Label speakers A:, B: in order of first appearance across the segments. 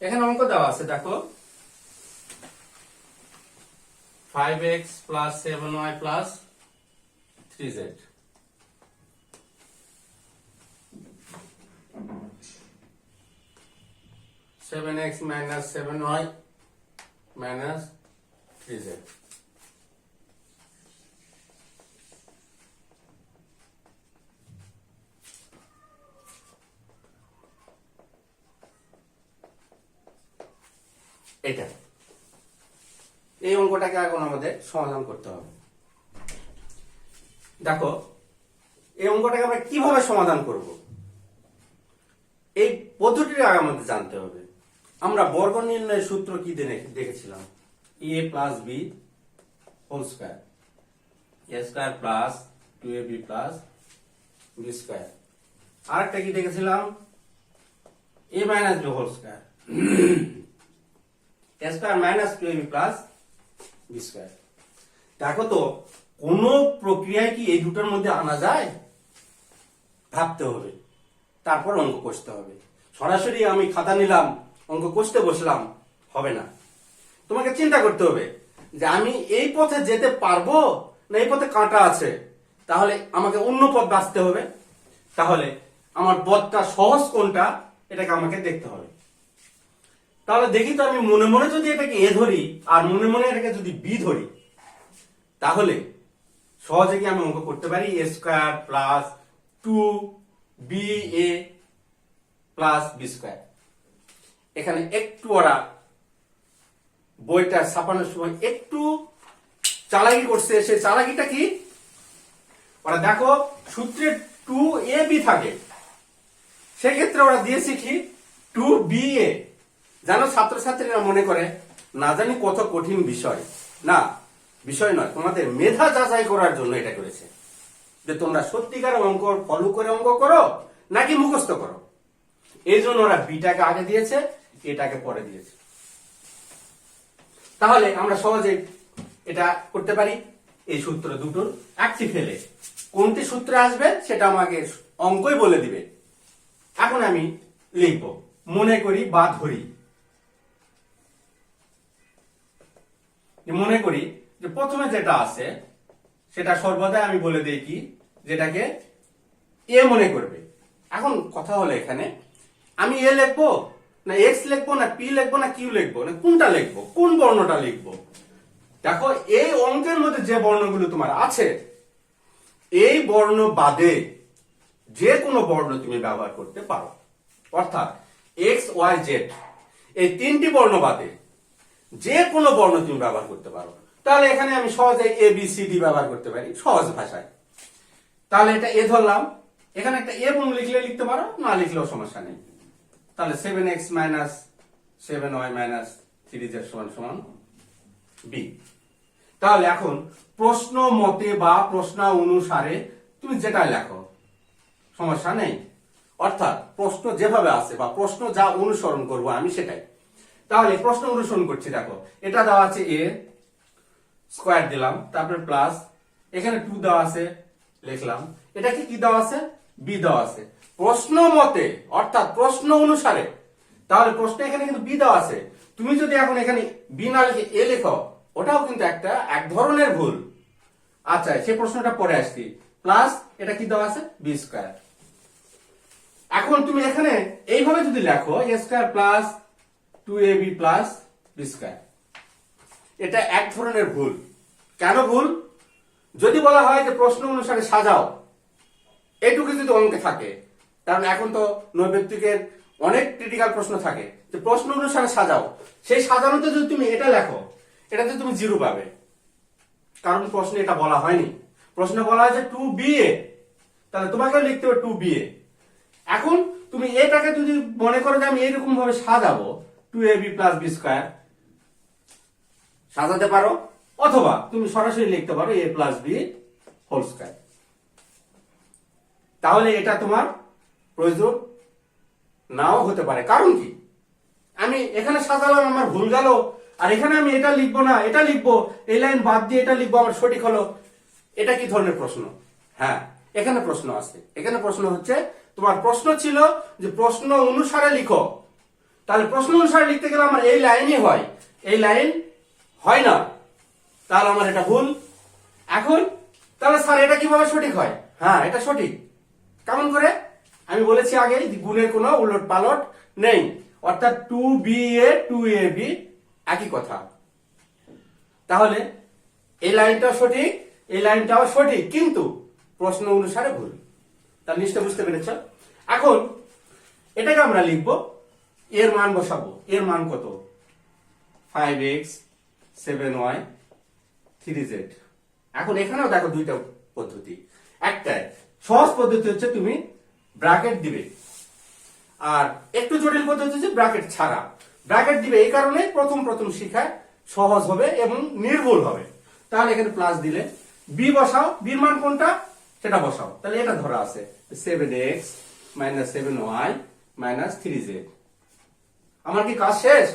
A: এখানে অঙ্ক দেওয়া আছে, দেখো। Five x plus seven y plus three z seven x minus seven y minus three z এটা। এই অঙ্কটাকে এখন আমাদের সমাধান করতে হবে। দেখো, এই অঙ্কটাকে আমরা কীভাবে সমাধান করব? এই পদ্ধতিটা আগে আমাদের জানতে হবে। আমরা বর্গ নির্ণয়ের সূত্র কি দেখে- দেখেছিলাম? A plus b whole square a square plus two a b plus b square আরেকটা কি দেখেছিলাম? A minus b whole square a square minus two a b plus b square দেখো তো, কোন প্রক্রিয়ায় কি এই দুটোর মধ্যে আনা যায়? ভাবতে হবে। তারপর অঙ্ক কষতে হবে। সরাসরি আমি খাতা নিলাম, অঙ্ক কষতে বসলাম, হবে না। তোমাকে চিন্তা করতে হবে যে আমি এই পথে যেতে পারব না এই পথে কাঁটা আছে? তাহলে আমাকে অন্য পথ বাঁচতে হবে। তাহলে আমার পথটা সহজ কোনটা? এটাকে আমাকে দেখতে হবে। তাহলে দেখি তো আমি মনে মনে যদি এটাকে এ ধরি, আর মনে মনে এটাকে যদি বি ধরি, তাহলে সহজে কি আমি অঙ্ক করতে পারি? A square plus two b a plus b square. এখানে একটু ওরা বইটা ছাপানোর সময় একটু চালাকি করছে, সে চালাকিটা কি? ওরা দেখো, সূত্রে টু এ বি থাকে। সেক্ষেত্রে ওরা দিয়েছে কি? Two b a. জানো ছাত্রছাত্রীরা মনে করে, না জানি কত কঠিন বিষয়। না, বিষয় নয়, তোমাদের মেধা যাচাই করার জন্য এটা করেছে। যে তোমরা সত্যিকার অঙ্ক ফলো করে অঙ্ক করো, নাকি মুখস্থ করো। এই জন্য ওরা বিটাকে আগে দিয়েছে, এটাকে পরে দিয়েছে। তাহলে আমরা সহজে এটা করতে পারি। এই সূত্র দুটোর একটি ফেলে। কোনটি সূত্রে আসবে সেটা আমাকে অঙ্কই বলে দিবে। এখন আমি লিখব, মনে করি বা ধরি। মনে করি যে প্রথমে যেটা আছে, সেটা সর্বদাই আমি বলে দিই কি? যেটাকে এ মনে করবে। এখন কথা হলো এখানে, আমি এ লিখব, না এক্স লিখব, না পি লিখব, না কিউ লিখব, না কোনটা লিখব, কোন বর্ণটা লিখব? দেখো, এই অঙ্কের মধ্যে যে বর্ণগুলো তোমার আছে, এই বর্ণ বাদে যে কোনো বর্ণ তুমি ব্যবহার করতে পারো। অর্থাৎ এক্স, ওয়াই, জেড, এই তিনটি বর্ণ বাদে যে কোনো বর্ণ তুমি ব্যবহার করতে পারো। তাহলে এখানে আমি সহজে এ বি সি ডি ব্যবহার করতে পারি, সহজ ভাষায়। তাহলে এটা এ ধরলাম। এখানে একটা এ বর্ণ লিখলে লিখতে পারো, না লিখলেও সমস্যা নেই। তাহলে seven x minus seven y minus three z সমান সমান বি তাহলে এখন প্রশ্ন মতে বা প্রশ্ন অনুসারে তুমি যেটা লেখো, সমস্যা নেই। অর্থাৎ প্রশ্ন যেভাবে আছে বা প্রশ্ন যা অনুসরণ করব আমি সেটাই। তাহলে প্রশ্ন অনুসরণ করছি, দেখো। এটা দেওয়া আছে এ স্কোয়ার দিলাম, তারপরে প্লাস এখানে টু দেওয়া আছে, লিখলাম। এটা কি কি দেওয়া আছে? বি দেওয়া আছে। প্রশ্ন মতে, অর্থাৎ প্রশ্ন অনুসারে, তাহলে প্রশ্ন এখানে কিন্তু বি দেওয়া আছে। তুমি যদি এখন এখানে বি না লিখে এ লেখো, ওটাও কিন্তু একটা এক ধরনের ভুল। আচ্ছা সে প্রশ্নটা পরে আসছি। প্লাস এটা কি দেওয়া আছে? বি স্কোয়ার এখন তুমি এখানে এইভাবে যদি লেখো a square plus two a b plus b square এটা এক ধরনের ভুল। কেন ভুল? যদি বলা হয় যে প্রশ্ন অনুসারে সাজাও, এটুকু যদি অঙ্কে থাকে, কারণ এখন তো নৈবেত্তিকের অনেক ক্রিটিক্যাল প্রশ্ন থাকে, যে প্রশ্ন অনুসারে সাজাও। সেই সাজানোতে যদি তুমি এটা লেখো, এটাতে তুমি জিরো পাবে। কারণ প্রশ্নে এটা বলা হয়নি। প্রশ্নে বলা হয়েছে টু বি এ তাহলে তোমাকে লিখতে হবে টু বি এ এখন তুমি এটাকে যদি মনে করো যে আমি এইরকম ভাবে সাজাবো two a b plus b square. সাজাতে পারো, অথবা তুমি সরাসরি লিখতে পারো a plus b whole square. তাহলে এটা তোমার প্রয়োজন নাও হতে পারে। কারণ কি? আমি এখানে সাজালাম, আমার ভুল গেল, আর এখানে আমি এটা লিখব না, এটা লিখব, এই লাইন বাদ দিয়ে এটা লিখব, আমার সঠিক হলো। এটা কি ধরনের প্রশ্ন? হ্যাঁ এখানে প্রশ্ন আছে। এখানে প্রশ্ন হচ্ছে, তোমার প্রশ্ন ছিল যে প্রশ্ন অনুসারে লিখো। তাহলে প্রশ্ন অনুসারে লিখতে গেলে আমার এই লাইনই হয়। এই লাইন হয় না। তাহলে আমার এটা ভুল। এখন তাহলে স্যার, এটা কীভাবে সঠিক হয়? হ্যাঁ এটা সঠিক। কেমন করে? আমি বলেছি আগে গুণের কোনো উলট পালট নেই। অর্থাৎ two b a two a b একই কথা। তাহলে এই লাইনটাও সঠিক, এই লাইনটাও সঠিক, কিন্তু প্রশ্ন অনুসারে ভুল। তার নিশ্চয় বুঝতে পেরেছ? এখন এটাকে আমরা লিখব। এর মান বসাবো। এর মান কত? Five x seven y three z এখন এখানেও দেখো দুইটা পদ্ধতি। একটা সহজ পদ্ধতি হচ্ছে তুমি ব্র্যাকেট দিবে। আর একটু জটিল পদ্ধতি হচ্ছে ব্র্যাকেট ছাড়া। ব্র্যাকেট দিবে এই কারণে প্রথম প্রথম শিখায় সহজ হবে এবং নির্ভুল হবে। তাহলে এখানে প্লাস দিলে বি বসাও বির মান কোনটা? সেটা বসাও। তাহলে এটা ধরা আছে seven x minus seven y minus three z আমার কি কাজ শেষ?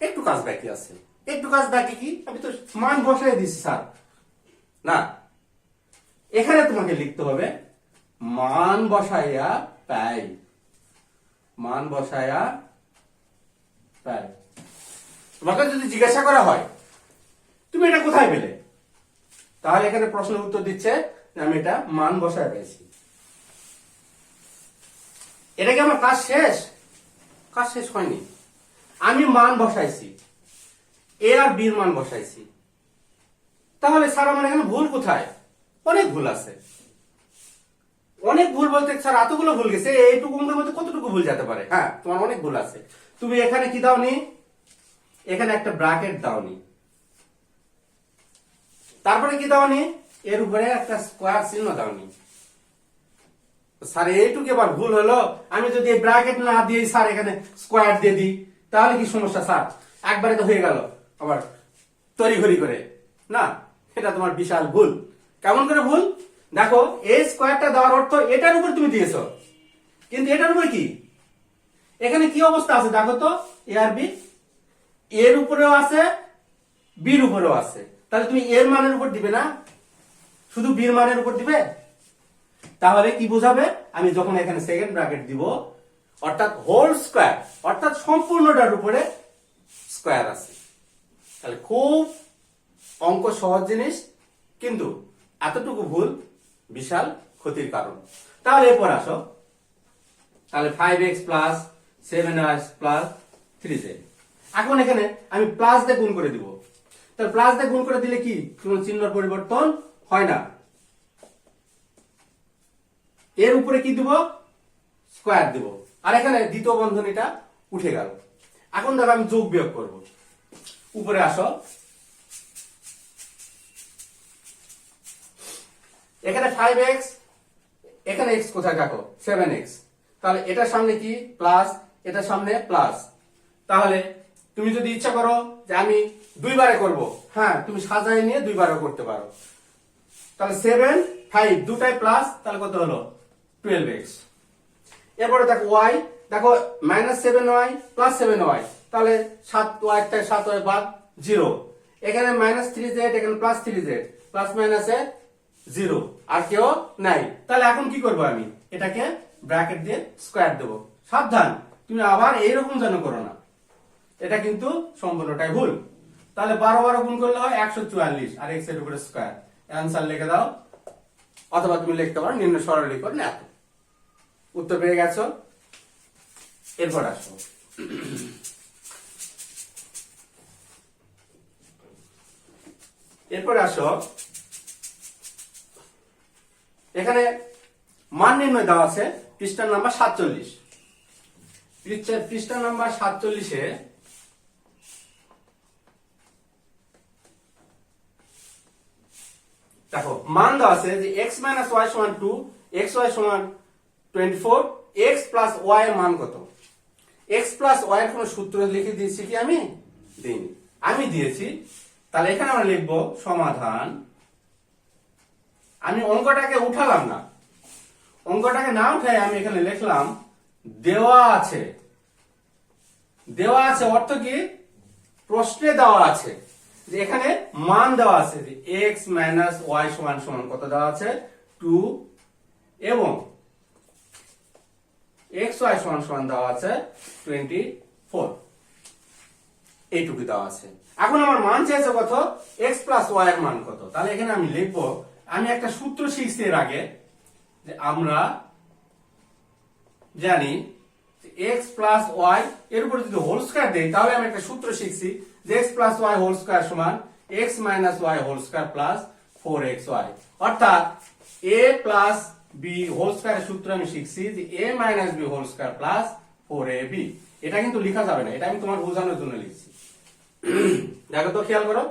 A: একটু কাজ বাকি আছে। একটু কাজ বাকি কি? আমি তো মান বসাই দিচ্ছি স্যার। না, এখানে তোমাকে লিখতে হবে, মান বসাইয়া পাই। মান বসাইয়া পাই। তোমাকে যদি জিজ্ঞাসা করা হয়, তুমি এটা কোথায় পেলে? তাহলে এখানে প্রশ্নের উত্তর দিচ্ছে যে আমি এটা মান বসায় পেয়েছি এটা কি আমার কাজ শেষ? কাজ শেষ হয়নি। আমি মান বসাইছি। এ আর বির মান বসাইছি। তাহলে স্যার, আমার এখানে ভুল কোথায়? অনেক ভুল আছে। অনেক ভুল বলতে স্যার, এতগুলো ভুল গেছে। এইটুকু মধ্যে কতটুকু ভুল যেতে পারে? হ্যাঁ তোমার অনেক ভুল আছে। তুমি এখানে কি দাওনি? এখানে একটা ব্র্যাকেট দাওনি। তারপরে কি দাওনি? এর উপরে একটা স্কোয়ার চিহ্ন দাওনি। স্যার, এইটুকু এবার ভুল হলো। আমি যদি ব্র্যাকেট না দিয়ে স্যার, এখানে স্কোয়ার দিয়ে দিই, তাহলে কি সমস্যা, স্যার? একবারে তো হয়ে গেল আবার তড়িঘড়ি করে। না, এটা তোমার বিশাল ভুল। কেমন করে ভুল? দেখো, এই স্কোয়ারটা দেওয়ার অর্থ এটার উপর তুমি দিয়েছ। কিন্তু এটার উপর কি? এখানে কি অবস্থা আছে দেখো তো এ আর বি এর উপরেও আছে বির উপরেও আছে। তাহলে তুমি এর মানের উপর দিবে না? শুধু বির মানের উপর দিবে? তাহলে কি বোঝাবে? আমি যখন এখানে সেকেন্ড ব্র্যাকেট দিব, অর্থাৎ হোল স্কোয়ার অর্থাৎ সম্পূর্ণটার উপরে স্কোয়ার আছে। তাহলে খুব অঙ্ক সহজ জিনিস, কিন্তু এতটুকু ভুল, বিশাল ক্ষতির কারণ। তাহলে এরপর আসো। তাহলে five x plus seven x plus three z এখন এখানে আমি প্লাস দিয়ে গুণ করে দিব। তাহলে প্লাস দিয়ে গুণ করে দিলে কি? কোনো চিহ্ন পরিবর্তন হয় না। এর উপরে কি দিব? স্কোয়ার দিব। আর এখানে দ্বিতীয় বন্ধনীটা উঠে গেল। এখন দেখো আমি যোগ বিয়োগ করব। উপরে আসো। এখানে ফাইভ এক্স এখানে এক্স কোথায় দেখো? সেভেন এক্স তাহলে এটার সামনে কি? প্লাস এটার সামনে প্লাস তাহলে তুমি যদি ইচ্ছা করো যে আমি দুইবারে করব হ্যাঁ তুমি সাজায় নিয়ে দুইবারও করতে পারো। তাহলে সেভেন ফাইভ দুটাই প্লাস তাহলে কত হলো? টুয়েলভ এক্স এরপরে দেখো ওয়াই দেখো minus seven y plus seven y তাহলে সাত ওয়াই থেকে সাত ওয়াই বাদ জিরো এখানে মাইনাস থ্রি জেড এখানে প্লাস থ্রি জেড প্লাস মাইনাসে জিরো আর কেউ নাই। তাহলে এখন কি করব আমি? এটাকে ব্র্যাকেট দিয়ে স্কোয়ার দেবো। সাবধান, তুমি আবার এইরকম যেন করো না। এটা কিন্তু সম্পূর্ণটাই ভুল। তাহলে বারো বারো গুণ করলে হয় একশো চুয়াল্লিশ, আর এক্সের উপরে স্কোয়ার অ্যান্সার লিখে দাও, অথবা তুমি লিখতে পারো, নিম্ন সরলীকরণ এত উত্তর পেয়ে গেছো? এরপর আসো। এরপর আসো। এখানে মান নির্ণয় দেওয়া আছে, পৃষ্ঠার নাম্বার সাতচল্লিশ। পৃষ্ঠা নাম্বার সাতচল্লিশে দেখো, মান দেওয়া আছে যে এক্স মাইনাস ওয়াই সমান টু এক্স ওয়াই সমান twenty four x plus y মান কত? এক্স প্লাস ওয়াই এর কোন সূত্র লিখে দিয়েছি কি আমি? দিইনি। আমি দিয়েছি, তাহলে এখানে আমরা লিখব সমাধান। আমি অঙ্কটাকে উঠালাম না। অঙ্কটাকে না উঠাই আমি এখানে লিখলাম, দেওয়া আছে। দেওয়া আছে অর্থ কি? প্রশ্নে দেওয়া আছে। যে এখানে মান দেওয়া আছে এক্স মাইনাস ওয়াই সমান সমান কত দেওয়া আছে? টু এবং এক্স ওয়াই সমান সমান দেওয়া আছে টোয়েন্টি ফোর এইটুকু দেওয়া আছে। এখন আমার মান চাইছে কত? এক্স প্লাস ওয়াই এর মান কত? তাহলে এখানে আমি লিখব, আমি একটা সূত্র শিখছি এর আগে, যে আমরা জানি এক্স প্লাস ওয়াই এর উপরে যদি হোল স্কয়ার দেই, তাহলে আমি একটা সূত্র শিখছি যে x plus y whole square সমান x minus y whole square plus four x y অর্থাৎ এ প্লাস বি হোল স্কয়ারের সূত্র আমি শিখছি যে a minus b whole plus four a b এটা কিন্তু যাবে না, এটা আমি তোমার বোঝানোর জন্য লিখছি। দেখো তো খেয়াল করো।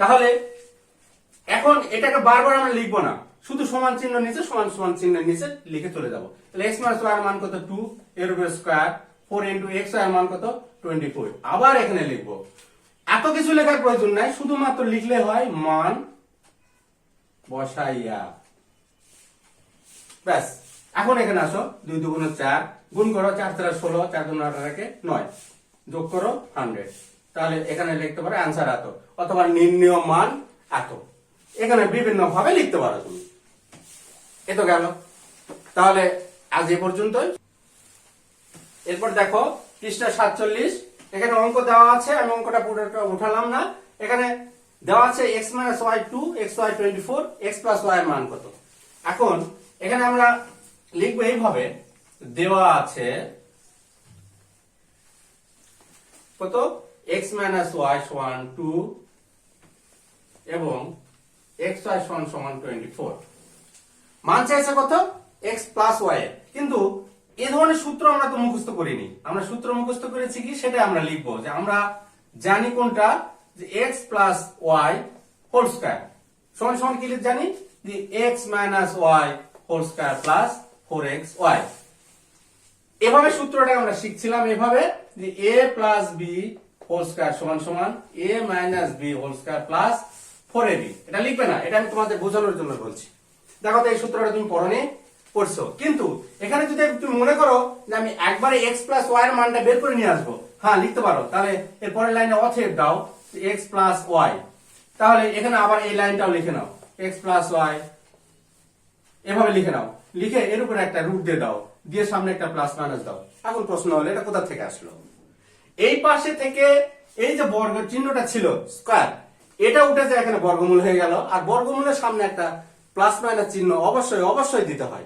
A: তাহলে এখন এটাকে বারবার আমরা লিখব না, শুধু সমান চিহ্ন নিচে, সমান সমান চিহ্নের নিচে লিখে চলে যাব। তাহলে এক্স মাইনাস ওয়াই মান কত? টু এর square four into x y মান কত? টোয়েন্টি ফোর আবার এখানে লিখব। এত কিছু লেখার প্রয়োজন নাই, শুধুমাত্র লিখলে হয় মান বসাইয়া। ব্যাস, এখন এখানে আসো। দুই দুগুণ চার, গুণ করো চার চার ষোলো, চার দুগুণ আঠারোকে নয়। যোগ করো হান্ড্রেড তাহলে এখানে লিখতে পারো অ্যান্সার এত, অথবা নির্ণয় মান এত। এখানে বিভিন্ন ভাবে লিখতে পারো তুমি। এ তো গেল। তাহলে আজ এ পর্যন্তই। এরপর দেখো, পৃষ্ঠা সাতচল্লিশ। এখানে অঙ্ক দেওয়া আছে, আমি অঙ্কটা পুরোটা উঠালাম না। এখানে দেওয়া আছে x minus y two x y twenty four x plus y এর মান কত? এখন এখানে আমরা লিখব এইভাবে, দেওয়া আছে কত? এক্স মাইনাস ওয়াই সমান টু এবং এক্স ওয়াই সমান সমান টোয়েন্টি ফোর মান চাইছে কত? এক্স প্লাস ওয়াই কিন্তু এ ধরনের সূত্র আমরা তো মুখস্থ করিনি। আমরা সূত্র মুখস্থ করেছি কি? সেটা আমরা লিখব যে আমরা জানি কোনটা যে x plus y whole square সমান সমান কি জানি? যে x minus y whole square plus four x y এভাবে সূত্রটা আমরা শিখছিলাম এভাবে, যে a plus b whole square সমান সমান a minus b whole square plus four a b এটা লিখবে না, এটা আমি তোমাদের বোঝানোর জন্য বলছি। দেখো তো এই সূত্রটা তুমি পড়নি, পড়ছো। কিন্তু এখানে যদি তুমি মনে করো যে আমি একবারে এক্স প্লাস ওয়াই এর মানটা বের করে নিয়ে আসব হ্যাঁ লিখতে পারো। তাহলে এর পরের লাইনে অথেব দাও এক্স প্লাস ওয়াই তাহলে এখানে আবার এই লাইনটাও লিখে নাও। এক্স প্লাস ওয়াই এভাবে লিখে নাও। লিখে এর উপরে একটা রুট দিয়ে দাও। দিয়ে সামনে একটা প্লাস মাইনাস দাও। এখন প্রশ্ন হলো, এটা কোথা থেকে আসলো? এই পাশে থেকে এই যে বর্গ চিহ্নটা ছিল স্কয়ার এটা উঠেছে এখানে বর্গমূল হয়ে গেল। আর বর্গমূলের সামনে একটা প্লাস মাইনাস চিহ্ন অবশ্যই অবশ্যই দিতে হয়।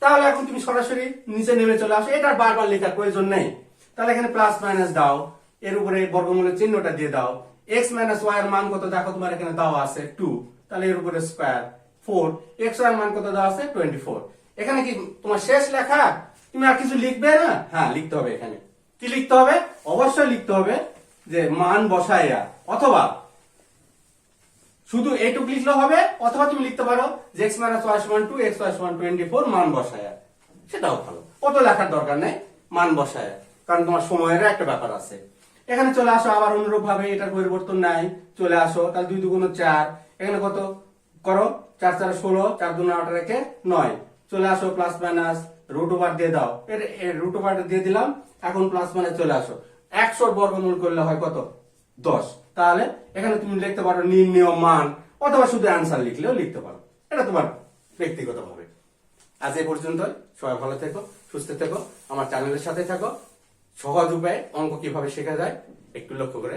A: তাহলে এখন তুমি সরাসরি নিচে নেমে চলে আসো। এটা বারবার লেখার প্রয়োজন নেই। তাহলে এখানে প্লাস মাইনাস দাও। এর উপরে বর্গমূলের চিহ্নটা দিয়ে দাও। এক্স মাইনাস ওয়াই এর মান কত? দেখো তোমার এখানে দেওয়া আছে টু তাহলে এর উপরে স্কোয়ার ফোর এক্স ওয়াই এর মান কত দেওয়া আছে? টোয়েন্টি ফোর এখানে কি তোমার শেষ লেখা? তুমি আর কিছু লিখবে না? হ্যাঁ লিখতে হবে এখানে। কি লিখতে হবে? অবশ্যই লিখতে হবে যে মান বসাইয়া অথবা শুধু এইটুক লিখলে হবে, অথবা তুমি লিখতে পারো যে এক্স মাইনাস ওয়াই সমান টু এক্স ওয়াই সমান টোয়েন্টি ফোর মান বসায়া সেটাও ভালো। অত লেখার দরকার নেই, মান বসায়া কারণ তোমার সময়ের একটা ব্যাপার আছে। এখানে চলে আসো, আবার অনুরূপ ভাবে এটার পরিবর্তন নাই। চলে আসো, তাহলে দুই দুগুণ চার। এখানে কত? করো, চার চার ষোলো, চার দুগুণ আট রেখে নয়। চলে আসো প্লাস মাইনাস রুট ওভার দিয়ে দাও। এর রুট ওভার দিয়ে দিলাম, এখন প্লাস মাইনাস চলে আসো। একশোর বর্গমূল করলে হয় কত? দশ। তাহলে এখানে তুমি লিখতে পারো নির্ণয় মান, অথবা শুধু অ্যান্সার লিখলেও লিখতে পারো। এটা তোমার ব্যক্তিগত ভাবে আজ এই পর্যন্ত সবাই ভালো থেকো, সুস্থ থেকো, আমার চ্যানেলের সাথে থাকো। সহজ উপায় অঙ্ক কীভাবে শেখা যায় একটু লক্ষ্য করে।